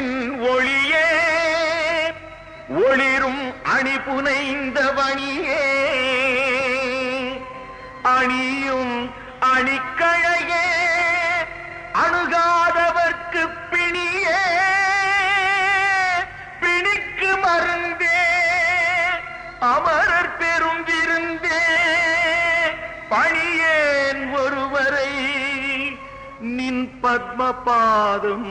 மணியே ஒளியே ஒளிரும் அணி புனைந்த வணியே. அணியும் அணிக்கழையே அணுகாதவர்க்கு பிணியே. பிணிக்கு மருந்தே அமரர் பெரும் விருந்தே பணியேன் ஒருவரை நின் பத்ம பாதம்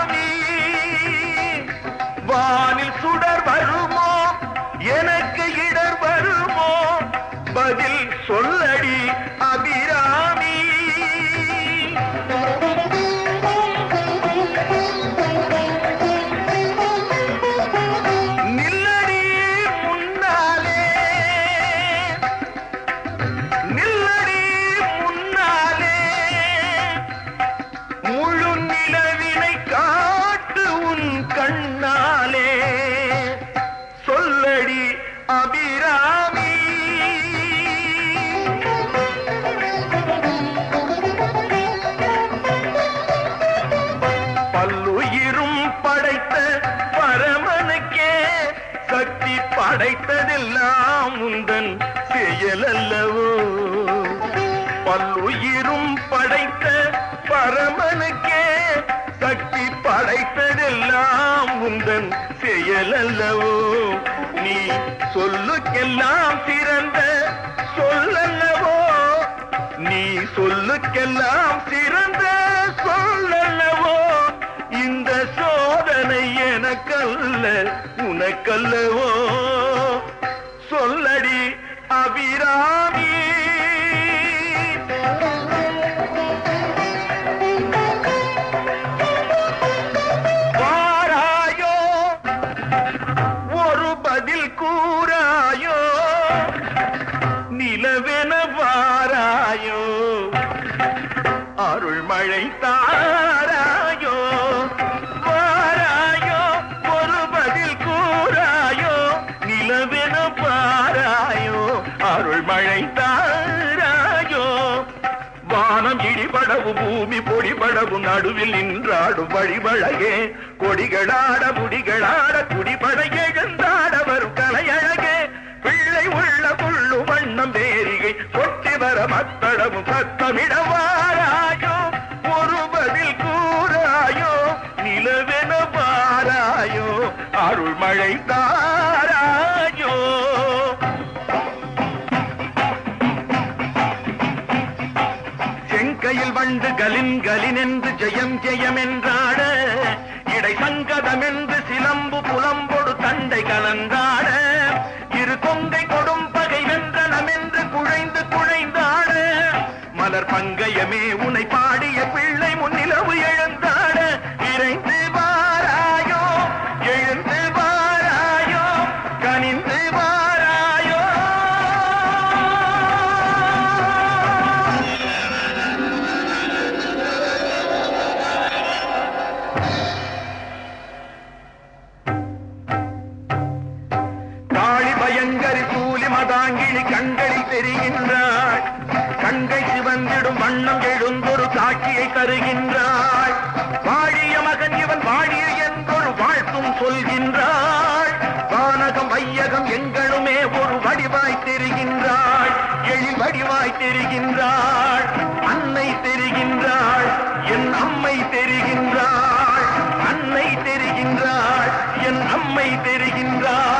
பதில் படைத்த பரமனுக்கே சக்தி படைத்ததெல்லாம் உந்தன் செயலல்லவோ. பல்லுயிரும் படைத்த பரமனுக்கே சக்தி படைத்ததெல்லாம் உந்தன் செயலல்லவோ. நீ சொல்லுக்கெல்லாம் சிறந்த சொல்லல்லவோ. நீ சொல்லுக்கெல்லாம் சிறந்த சொல்ல உனக்கல்லவோ? சொல்லடி அபிராமி. வானம் இடிபடவு பூமி பொடிபடவு நடுவில் நின்றாடும் வழிவழகே. கொடிகளாட முடிகளாட குடிபட எழுந்தாட வரும் கலையழகே. பிள்ளை உள்ள புள்ளு வண்ணம் வேரிகை கொட்டி வர மத்தளமும் சத்தமிடவாராயோ. ஒரு பதில் கூறாயோ நிலவென பாராயோ அருள் மழை தாராயோ. செங்கையில் வண்டு கலின் கலின் என்று ஜெயம் ஜெயம் என்றாட இடை சங்கதம் என்று சிலம்பு புலம்பொடு தண்டை கலந்தாட இரு கொங்கை கொடும் பகை வென்றனம் என்று குழைந்து குழைந்தாட மலர் பங்கயமே உனை பாடிய சூலி கண்களில் தெரிகின்றாள் கண்கள் சிவந்திடும் வண்ணம் எழுந்தொரு காட்சியை தருகின்றாள் வாழிய மகன் இவன் வாழிய என்றொரு வாழ்த்தும் சொல்கின்றாள் வானகம் வையகம் எங்களுமே ஒரு வடிவாய் தெரிகின்றாள் எழில் வடிவாய் தெரிகின்றாள் அன்னை தெரிகின்றாள் என் அம்மை தெரிகின்றாள் அன்னை தெரிகின்றாள் என் அம்மை தெரிகின்றாள்